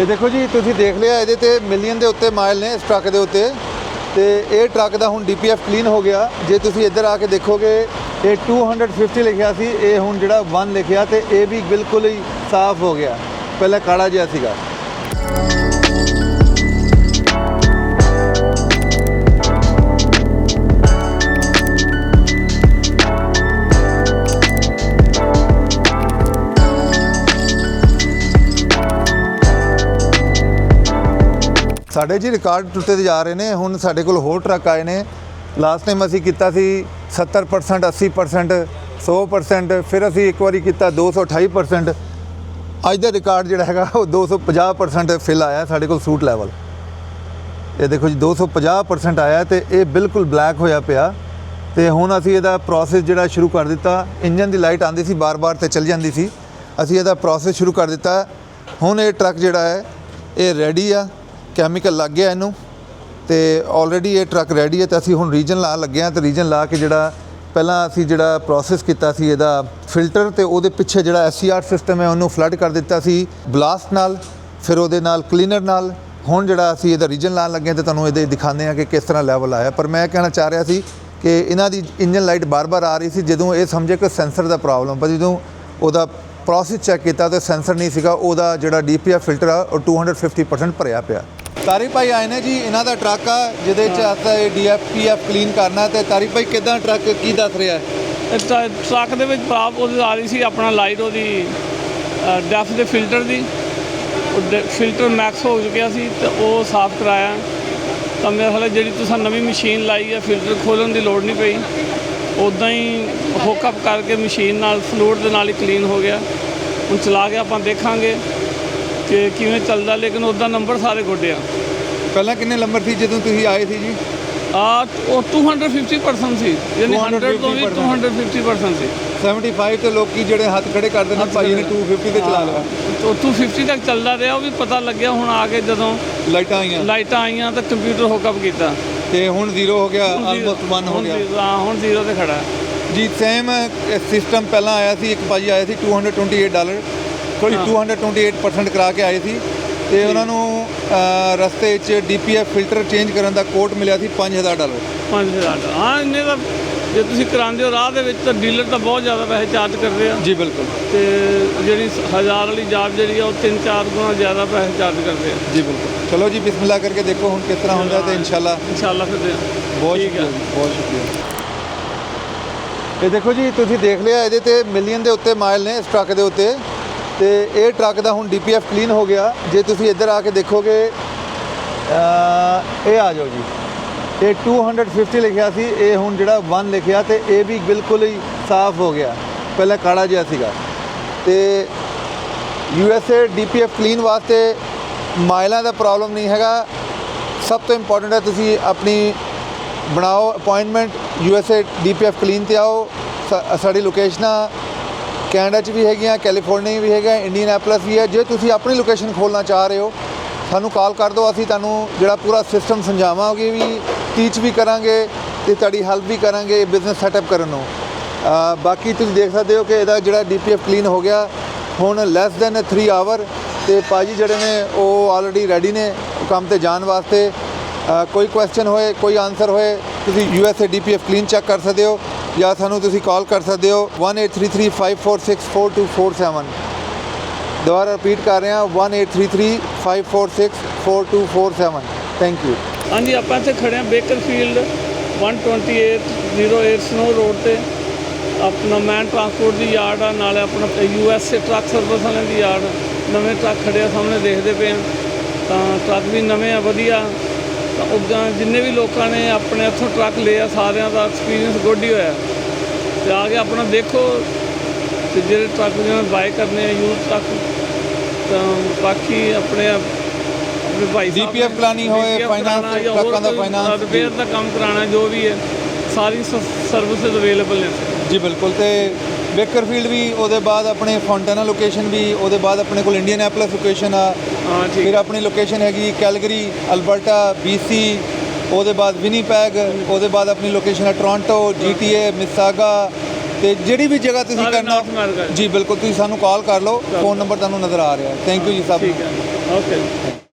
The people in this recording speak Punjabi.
ਇਹ ਦੇਖੋ ਜੀ, ਤੁਸੀਂ ਦੇਖ ਲਿਆ, ਇਹਦੇ ਤੇ ਮਿਲੀਅਨ ਦੇ ਉੱਤੇ ਮਾਈਲ ਨੇ ਇਸ ਟਰੱਕ ਦੇ ਉੱਤੇ। ਤੇ ਇਹ ਟਰੱਕ ਦਾ ਹੁਣ ਡੀਪੀਐਫ ਕਲੀਨ ਹੋ ਗਿਆ। ਜੇ ਤੁਸੀਂ ਇੱਧਰ ਆ ਕੇ ਦੇਖੋਗੇ, ਇਹ 250 ਲਿਖਿਆ ਸੀ, ਇਹ ਹੁਣ ਜਿਹੜਾ 1 ਲਿਖਿਆ ਤੇ ਇਹ ਵੀ ਬਿਲਕੁਲ ਹੀ ਸਾਫ਼ ਹੋ ਗਿਆ। ਪਹਿਲਾਂ ਕਾਲਾ ਜਿਹਾ ਸੀਗਾ। ਸਾਡੇ ਜੀ ਰਿਕਾਰਡ ਟੁੱਟਦੇ ਜਾ ਰਹੇ ਨੇ, ਹੁਣ ਸਾਡੇ ਕੋਲ ਹੋਰ ਟਰੱਕ ਆਏ ਨੇ। ਲਾਸਟ ਟਾਈਮ ਅਸੀਂ ਕੀਤਾ ਸੀ 70% 80% 100% ਫਿਰ ਅਸੀਂ ਇੱਕ ਵਾਰੀ ਕੀਤਾ 228% ਅੱਜ ਦਾ ਰਿਕਾਰਡ ਜਿਹੜਾ ਹੈਗਾ, ਉਹ 250% ਫਿਲ ਆਇਆ ਸਾਡੇ ਕੋਲ ਸੂਟ ਲੈਵਲ ਇਹ ਦੇਖੋ ਜੀ 250% ਆਇਆ ਤੇ ਇਹ ਬਿਲਕੁਲ ਬਲੈਕ ਹੋਇਆ ਪਿਆ। ਤੇ ਹੁਣ ਅਸੀਂ ਇਹਦਾ ਪ੍ਰੋਸੈਸ ਜਿਹੜਾ ਸ਼ੁਰੂ ਕਰ ਦਿੱਤਾ, ਇੰਜਨ ਦੀ ਲਾਈਟ ਆਂਦੀ ਸੀ, ਬਾਰ-ਬਾਰ ਤੇ ਚੱਲ ਜਾਂਦੀ ਸੀ। ਅਸੀਂ ਇਹਦਾ ਪ੍ਰੋਸੈਸ ਸ਼ੁਰੂ ਕਰ ਦਿੱਤਾ। ਹੁਣ ਇਹ ਟਰੱਕ ਜਿਹੜਾ ਹੈ, ਇਹ ਰੈਡੀ ਆ। ਕੈਮੀਕਲ ਲੱਗ ਗਿਆ ਇਹਨੂੰ ਤੇ ਆਲਰੇਡੀ ਇਹ ਟਰੱਕ ਰੈਡੀ ਹੈ ਤੇ ਅਸੀਂ ਹੁਣ ਰੀਜਨ ਲਾ ਲੱਗੇ ਆ ਤੇ ਰੀਜਨ ਲਾ ਕੇ ਜਿਹੜਾ ਪਹਿਲਾਂ ਅਸੀਂ ਜਿਹੜਾ ਪ੍ਰੋਸੈਸ ਕੀਤਾ ਸੀ ਇਹਦਾ ਫਿਲਟਰ ਤੇ ਉਹਦੇ ਪਿੱਛੇ ਜਿਹੜਾ ਐਸਸੀਆਰ ਸਿਸਟਮ ਹੈ ਉਹਨੂੰ ਫਲੱਡ ਕਰ ਦਿੱਤਾ ਸੀ ਬਲਾਸਟ ਨਾਲ, ਫਿਰ ਉਹਦੇ ਨਾਲ ਕਲੀਨਰ ਨਾਲ। ਹੁਣ ਜਿਹੜਾ ਅਸੀਂ ਇਹਦਾ ਰੀਜਨ ਲਾਣ ਲੱਗੇ ਹਾਂ ਤੇ ਤੁਹਾਨੂੰ ਇਹਦੇ ਦਿਖਾਉਂਦੇ ਆ ਕਿ ਕਿਸ ਤਰ੍ਹਾਂ ਲੈਵਲ ਆਇਆ। ਪਰ ਮੈਂ ਕਹਿਣਾ ਚਾਹ ਰਿਹਾ ਸੀ ਕਿ ਇਹਨਾਂ ਦੀ ਇੰਜਨ ਲਾਈਟ ਬਾਰ-ਬਾਰ ਆ ਰਹੀ ਸੀ, ਜਦੋਂ ਇਹ ਸਮਝੇ ਕਿ ਸੈਂਸਰ ਦਾ ਪ੍ਰੋਬਲਮ ਪਰ ਜਦੋਂ ਉਹਦਾ ਪ੍ਰੋਸੈਸ ਚੈੱਕ ਕੀਤਾ ਤੇ ਸੈਂਸਰ ਨਹੀਂ ਸੀਗਾ, ਉਹਦਾ ਜਿਹੜਾ ਡੀਪੀਐਫ ਫਿਲਟਰ ਆ, ਉਹ 250% ਭਰਿਆ ਪਿਆ। ਤਾਰੀ ਭਾਈ ਆਏ ਨੇ ਜੀ ਇਹਨਾਂ ਦਾ ਟਰੱਕ ਆ ਜਿਹਦੇ ਚ ਆਪਾਂ ਇਹ ਡੀਐਫਪੀਐਫ ਕਲੀਨ ਕਰਨਾ ਤੇ ਤਾਰੀ ਭਾਈ ਕਿਦਾਂ ਟਰੱਕ ਕੀ ਦੱਸ ਰਿਹਾ ਟਰੱਕ ਦੇ ਵਿੱਚ ਪ੍ਰਾਪ ਉਹਦੀ ਆ ਰਹੀ ਸੀ ਆਪਣਾ ਲਾਈਟ ਉਹਦੀ ਡੈਫ ਦੇ ਫਿਲਟਰ ਦੀ। ਫਿਲਟਰ ਮੈਕਸ ਹੋ ਚੁੱਕਿਆ ਸੀ ਤੇ ਉਹ ਸਾਫ਼ ਕਰਾਇਆ। ਤਾਂ ਮੇਰੇ ਹਾਲੇ ਜਿਹੜੀ ਤੁਸੀਂ ਨਵੀਂ ਮਸ਼ੀਨ ਲਾਈ ਹੈ ਫਿਲਟਰ ਖੋਲਣ ਦੀ ਲੋੜ ਨਹੀਂ ਪਈ। ਉਦਾਂ ਹੀ ਹੁੱਕ ਅਪ ਕਰਕੇ ਮਸ਼ੀਨ ਨਾਲ ਫਲੂਇਡ ਦੇ ਨਾਲ ਹੀ ਕਲੀਨ ਹੋ ਗਿਆ। ਹੁਣ ਚਲਾ ਕੇ ਆਪਾਂ ਦੇਖਾਂਗੇ। ਕਿ ਕਿਵੇਂ ਚੱਲਦਾ ਲੇਕਿਨ ਉਦਾਂ ਨੰਬਰ ਸਾਰੇ ਗੁੱਡੇ ਆ। ਪਹਿਲਾਂ ਕਿੰਨੇ ਨੰਬਰ ਸੀ ਜਦੋਂ ਤੁਸੀਂ ਆਏ ਸੀ ਜੀ? ਆ ਉਹ 250% ਸੀ ਯਾਨੀ 100 ਤੋਂ ਵੀ 250% ਸੀ। 75 ਤੇ ਲੋਕੀ ਜਿਹੜੇ ਹੱਥ ਖੜੇ ਕਰਦੇ ਨੇ ਭਾਈ ਨੇ 250 ਤੇ ਚਲਾ ਲਿਆ। ਉਹ 250 ਤੱਕ ਚੱਲਦਾ ਰਿਹਾ ਉਹ ਵੀ ਪਤਾ ਲੱਗਿਆ ਹੁਣ ਆ ਕੇ ਜਦੋਂ ਲਾਈਟਾਂ ਆਈਆਂ। ਲਾਈਟਾਂ ਆਈਆਂ ਤਾਂ ਕੰਪਿਊਟਰ ਹੁੱਕਅਪ ਕੀਤਾ। ਤੇ ਹੁਣ ਜ਼ੀਰੋ ਹੋ ਗਿਆ ਆਲਮੋਸਟ 1 ਹੋ ਗਿਆ। ਹਾਂ ਹੁਣ ਜ਼ੀਰੋ ਤੇ ਖੜਾ। ਜੀ ਸੇਮ ਸਿਸਟਮ ਪਹਿਲਾਂ ਆਇਆ ਸੀ ਇੱਕ ਭਾਜੀ ਆਇਆ ਸੀ 228 ਡਾਲਰ ਸੌਰੀ 228% ਕਰਾ ਕੇ ਆਏ ਸੀ ਤੇ ਉਹਨਾਂ ਨੂੰ ਰਸਤੇ 'ਚ ਡੀਪੀਐਫ ਫਿਲਟਰ ਚੇਂਜ ਕਰਨ ਦਾ ਕੋਟ ਮਿਲਿਆ ਸੀ 5000 ਡਾਲਰ। 5000 ਦਾ। ਹਾਂ ਇੰਨੇ ਦਾ ਜੇ ਤੁਸੀਂ ਕਰਾਉਂਦੇ ਹੋ ਰਾਹ ਦੇ ਵਿੱਚ ਤਾਂ ਡੀਲਰ ਤਾਂ ਬਹੁਤ ਜ਼ਿਆਦਾ ਪੈਸੇ ਚਾਰਜ ਕਰਦੇ ਆ। ਜੀ ਬਿਲਕੁਲ। ਤੇ ਜਿਹੜੀ ਹਜ਼ਾਰ ਵਾਲੀ ਜਾਬ ਜਿਹੜੀ ਆ ਉਹ 3-4 ਗੁਣਾ ਜ਼ਿਆਦਾ ਪੈਸੇ ਚਾਰਜ ਕਰਦੇ ਆ। ਜੀ ਬਿਲਕੁਲ। ਚਲੋ ਜੀ ਬਿਸਮਿਲ੍ਲਾ ਕਰਕੇ ਦੇਖੋ ਹੁਣ ਕਿਸ ਤਰ੍ਹਾਂ ਹੁੰਦਾ ਤੇ ਇਨਸ਼ਾਅੱਲਾ ਇਨਸ਼ਾਅੱਲਾ ਫਿਰ ਬਹੁਤ। ਸ਼ੁਕਰੀਆ ਬਹੁਤ ਸ਼ੁਕਰੀਆ। ਇਹ ਦੇਖੋ ਜੀ ਤੁਸੀਂ ਦੇਖ ਲਿਆ ਇਹਦੇ ਤੇ ਮਿਲੀਅਨ ਦੇ ਉੱਤੇ ਮਾਈਲ ਨੇ ਇਸ ਟਰੱਕ ਦੇ ਉੱਤੇ। ਤੇ ਇਹ ਟਰੱਕ ਦਾ ਹੁਣ ਡੀਪੀਐਫ ਕਲੀਨ ਹੋ ਗਿਆ। ਜੇ ਤੁਸੀਂ ਇੱਧਰ ਆ ਕੇ ਦੇਖੋਗੇ ਇਹ ਆ ਜਾਓ ਜੀ। ਇਹ 250 ਲਿਖਿਆ ਸੀ, ਇਹ ਹੁਣ ਜਿਹੜਾ 1 ਲਿਖਿਆ ਤੇ ਇਹ ਵੀ ਬਿਲਕੁਲ ਹੀ ਸਾਫ਼ ਹੋ ਗਿਆ। ਪਹਿਲਾਂ ਕਾੜਾ ਜਿਹਾ ਸੀਗਾ। ਤੇ U S A DPF Clean ਵਾਸਤੇ ਮਾਈਲਾਂ ਦਾ ਪ੍ਰੋਬਲਮ ਨਹੀਂ ਹੈਗਾ। ਸਭ ਤੋਂ ਇੰਪੋਰਟੈਂਟ ਹੈ ਤੁਸੀਂ ਆਪਣੀ ਬਣਾਓ appointment U S A DPF Clean ਤੇ ਆਓ। ਸਾਡੀ ਲੋਕੇਸ਼ਨਾਂ ਕੈਨੇਡਾ 'ਚ ਵੀ ਹੈਗੀਆਂ, ਕੈਲੀਫੋਰਨੀਆ ਵੀ ਹੈਗਾ ਇੰਡੀਅਨੈਪਲਸ ਵੀ ਹੈ। ਜੇ ਤੁਸੀਂ ਆਪਣੀ ਲੋਕੇਸ਼ਨ ਖੋਲਣਾ ਚਾਹ ਰਹੇ ਹੋ, ਸਾਨੂੰ ਕਾਲ ਕਰ ਦਿਓ, ਅਸੀਂ ਤੁਹਾਨੂੰ ਜਿਹੜਾ ਪੂਰਾ ਸਿਸਟਮ ਸਮਝਾਵਾਂਗੇ ਵੀ ਟੀਚ ਵੀ ਕਰਾਂਗੇ ਤੇ ਤੁਹਾਡੀ ਹੈਲਪ ਵੀ ਕਰਾਂਗੇ ਬਿਜ਼ਨਸ ਸੈਟਅਪ ਕਰਨ ਨੂੰ। ਬਾਕੀ ਤੁਸੀਂ ਦੇਖ ਸਕਦੇ ਹੋ ਕਿ ਇਹਦਾ ਜਿਹੜਾ ਡੀਪੀਐਫ ਕਲੀਨ ਹੋ ਗਿਆ, ਹੁਣ ਲੈਸ ਦੈਨ 3 ਆਵਰ ਤੇ ਪਾਜੀ ਜਿਹੜੇ ਨੇ ਉਹ ਆਲਰੇਡੀ ਰੈਡੀ ਨੇ ਕੰਮ ਤੇ ਜਾਣ ਵਾਸਤੇ। ਕੋਈ ਕੁਐਸਚਨ ਹੋਏ, ਕੋਈ ਆਨਸਰ ਹੋਏ, ਤੁਸੀਂ U S A DPF Clean check ਕਰ ਸਕਦੇ ਹੋ। ਜਾਂ ਸਾਨੂੰ ਤੁਸੀਂ ਕਾਲ ਕਰ ਸਕਦੇ ਹੋ 183354642447 ਦੁਬਾਰਾ ਰਿਪੀਟ ਕਰ ਰਹੇ ਹਾਂ 183354642447 ਥੈਂਕ ਯੂ ਹਾਂਜੀ, ਆਪਾਂ ਇੱਥੇ ਖੜੇ ਹਾਂ ਬੇਕਰਫੀਲਡ 12808 ਸਨੋ ਰੋਡ ਤੇ। ਆਪਣਾ ਮੈਨ ਟਰਾਂਸਪੋਰਟ ਦੀ ਯਾਰਡ ਆ, ਨਾਲੇ ਆਪਣਾ U S A truck service ਵਾਲਿਆਂ ਦੀ ਯਾਰਡ ਨਵੇਂ ਟਰੱਕ ਖੜੇ ਆ, ਸਾਹਮਣੇ ਦੇਖਦੇ ਪਏ ਆ ਤਾਂ ਟਰੱਕ ਵੀ ਨਵੇਂ ਆ, ਵਧੀਆ। ਤਾਂ ਉੱਦਾਂ ਜਿੰਨੇ ਵੀ ਲੋਕਾਂ ਨੇ ਆਪਣੇ ਇੱਥੋਂ ਟਰੱਕ ਲਏ ਆ ਸਾਰਿਆਂ ਦਾ ਐਕਸਪੀਰੀਅੰਸ ਗੁੱਡ ਹੀ ਹੋਇਆ। ਤੇ ਆ ਕੇ ਆਪਣਾ ਦੇਖੋ ਤੇ ਜਿਹੜੇ ਟਰੱਕ ਜਿਹਨਾਂ ਬਾਈ ਕਰਨੇ ਆ ਯੂਜ਼ ਟਰੱਕ ਤਾਂ ਬਾਕੀ ਆਪਣੇ ਆਪਣੇ ਭਾਈ ਸਾਹਿਬ ਨੇ ਕਰਾਉਣੀ ਹੋਏ, ਜਾਂ ਟਰੱਕਾਂ ਦਾ finance, ਰਿਪੇਅਰ ਦਾ ਕੰਮ ਕਰਾਉਣਾ ਜੋ ਵੀ ਹੈ ਸਾਰੀ ਸਰਵਿਸਿਜ਼ ਅਵੇਲੇਬਲ ਨੇ। ਜੀ ਬਿਲਕੁਲ ਤੇ ਬੇਕਰਫੀਲਡ ਵੀ ਉਹਦੇ ਬਾਅਦ ਆਪਣੇ ਫੌਂਟਾਨਾ ਲੋਕੇਸ਼ਨ ਵੀ ਉਹਦੇ ਬਾਅਦ ਆਪਣੇ ਕੋਲ ਇੰਡੀਅਨੈਪਲਸ ਲੋਕੇਸ਼ਨ ਆ। ਫਿਰ ਆਪਣੀ ਲੋਕੇਸ਼ਨ ਹੈਗੀ ਕੈਲਗਰੀ ਅਲਬਰਟਾ BC ਉਹਦੇ ਬਾਅਦ ਵਿਨੀਪੈਗ ਉਹਦੇ ਬਾਅਦ ਆਪਣੀ ਲੋਕੇਸ਼ਨ ਹੈ ਟੋਰਾਂਟੋ GTA ਮਿਸਾਗਾ ਤੇ ਜਿਹੜੀ ਵੀ ਜਗ੍ਹਾ ਤੁਸੀਂ ਕਰਨਾ। ਜੀ ਬਿਲਕੁਲ ਤੁਸੀਂ ਸਾਨੂੰ ਕਾਲ ਕਰ ਲਓ। ਫੋਨ ਨੰਬਰ ਤੁਹਾਨੂੰ ਨਜ਼ਰ ਆ ਰਿਹਾ। ਥੈਂਕ ਯੂ ਜੀ ਸਭ ਠੀਕ ਹੈ। ਓਕੇ